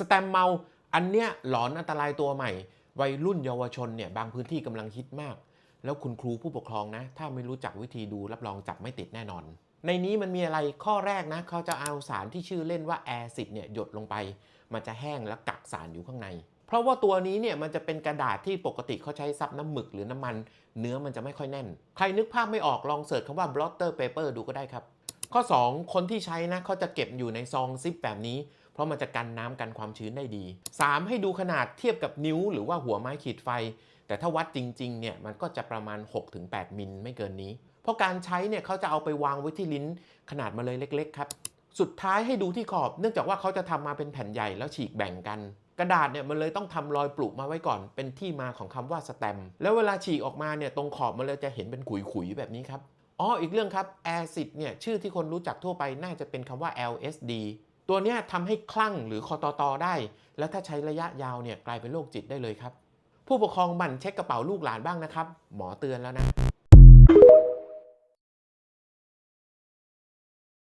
สแตมเมาอันเนี้ยหลอนอันตรายตัวใหม่ วัยรุ่นเยาวชนเนี่ยบางพื้นที่กำลังฮิตมาก แล้วคุณครูผู้ปกครองนะ ถ้าไม่รู้จักวิธีดูรับรองจับไม่ติดแน่นอน ในนี้มันมีอะไรข้อแรกนะเขาจะเอาสารที่ชื่อเล่นว่าแอซิดเนี่ยหยดลงไป มันจะแห้งและกักสารอยู่ข้างใน เพราะว่าตัวนี้เนี่ยมันจะเป็นกระดาษที่ปกติเขาใช้ซับน้ำหมึกหรือน้ำมัน เนื้อมันจะไม่ค่อยแน่น ใครนึกภาพไม่ออกลองเสิร์ชคำว่า blotter paper ดูก็ได้ครับ ข้อ 2 คนที่ใช้นะเขาจะเก็บอยู่ในซองซิปแบบนี้ เพราะมันจะกันน้ำกันความชื้นได้ดี 3 ให้ดูขนาดเทียบกับนิ้ว หรือว่าหัวไม้ขีดไฟ แต่ถ้าวัดจริงๆเนี่ยมันก็จะประมาณ 6-8 มิลไม่เกินนี้ เพราะการใช้เนี่ยเขาจะเอาไปวางไว้ที่ลิ้นขนาดมาเลยเล็ก ๆ ครับ สุดท้ายให้ดูที่ขอบเนื่องจากว่าเขาจะทำมาเป็นแผ่นใหญ่แล้วฉีกแบ่งกันกระดาษเนี่ยมันเลยต้องทำรอยปลุกมาไว้ก่อน เป็นที่มาของคำว่าสแตม แล้วเวลาฉีกออกมาเนี่ยตรงขอบมันเลยจะเห็นเป็นขุยๆแบบนี้ครับ อ๋ออีกเรื่องครับแอซิดเนี่ยชื่อที่คนรู้จักทั่วไปน่าจะเป็นคำว่า LSD ตัวเนี้ยทำให้คลั่งหรือคอตอตอได้ แล้วถ้าใช้ระยะยาวเนี่ยกลายเป็นโรคจิตได้เลยครับ ผู้ปกครองบั่นเช็คกระเป๋าลูกหลานบ้างนะครับ หมอเตือนแล้วนะ